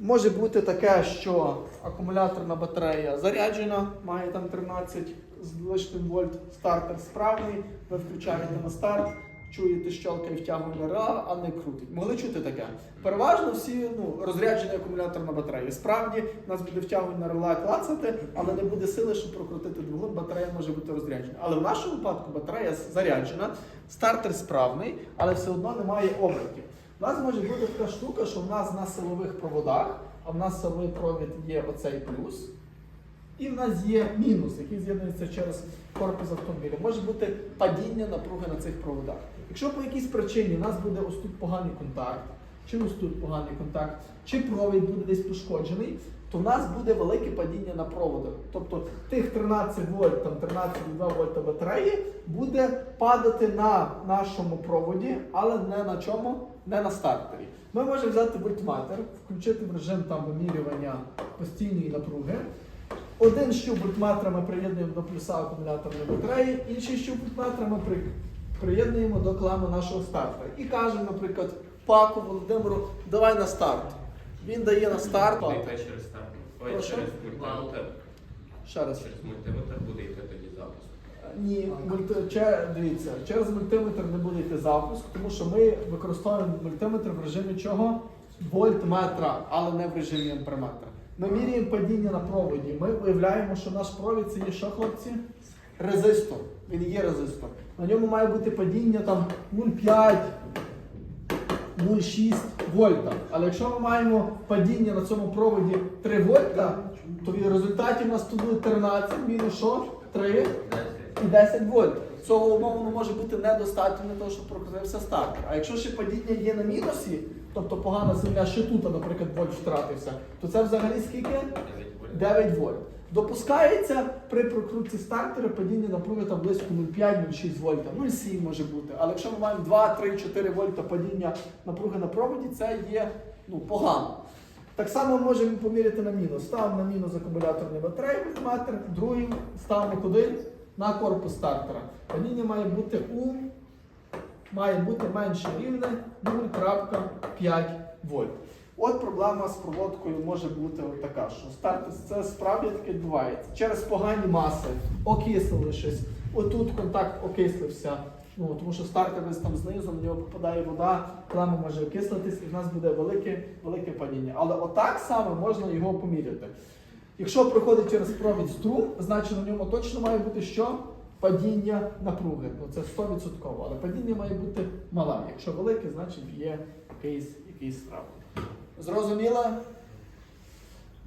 Може бути таке, що акумуляторна батарея заряджена, має там 13 з лишнім вольт, стартер справний, ви включаєте на старт, чуєте, щелкає втягування ра, а не крутить. Могли чути таке? Переважно всі ну, розряджені акумуляторна батарея. Справді нас буде втягування реле клацати, але не буде сили, щоб прокрутити двигун, батарея може бути розряджена. Але в нашому випадку батарея заряджена, стартер справний, але все одно немає обертів. У нас може бути така штука, що в нас на силових проводах, а в нас силовий провід є оцей плюс, і в нас є мінус, який з'єднується через корпус автомобіля. Може бути падіння напруги на цих проводах. Якщо по якійсь причині у нас буде ось тут поганий контакт, чи ось тут поганий контакт, чи провід буде десь пошкоджений, то в нас буде велике падіння на проводах. Тобто тих 13 вольт, там 13,2 вольта батареї буде падати на нашому проводі, але не на чому, не на стартері. Ми можемо взяти вольтметр, включити в режим там вимірювання постійної напруги. Один щуп вольтметра ми приєднуємо до плюса акумуляторної батареї, інший щуп вольтметра ми приєднуємо до клеми нашого стартера. І кажемо, наприклад, Паку Володимиру, давай на старт. Він дає на старт. Буде йти через старт. Ой, Прошу? через мультиметр. Ще раз. Через мультиметр буде йти тоді запуск. Ні, мульти... че- дивіться, через мультиметр не буде йти запуск, тому що ми використовуємо мультиметр в режимі чого? Вольтметра, але не в режимі амперметра. Ми міряємо падіння на проводі. Ми виявляємо, що наш провід це є що, хлопці? Резистор. Він є резистор. На ньому має бути падіння там 0,5, 0,6 вольта. Але якщо ми маємо падіння на цьому проводі 3 вольта, то в результаті в нас тут буде 13 мінус що? 3 і 10 вольт. Цього умовно може бути недостатньо для того, щоб прокрутився стартер. А якщо ще падіння є на мінусі, тобто погана земля ще тут, наприклад, вольт втратився, то це взагалі скільки? 9 вольт. Допускається при прокрутці стартера падіння напруги там близько 0,5-0,6 вольта, 0,7 може бути. Але якщо ми маємо 2, 3, 4 вольта падіння напруги на проводі, це є ну, погано. Так само можемо поміряти на мінус. Ставимо на мінус акумуляторний батареї вольтметр, другий ставимо куди? На корпус стартера. Падіння має бути у має бути менше рівне 0,5 вольт. От проблема з проводкою може бути така, що стартер це справді таке відбувається. Через погані маси окислили щось. Отут контакт окислився. Ну, тому що стартер десь там знизу, на нього попадає вода, клема може окислитись, і в нас буде велике, велике падіння. Але отак саме можна його поміряти. Якщо проходить через провід струм, значить на ньому точно має бути що? Падіння напруги. Ну це 100%. Але падіння має бути мале. Якщо велике, значить є якийсь, якийсь страх. Зрозуміло?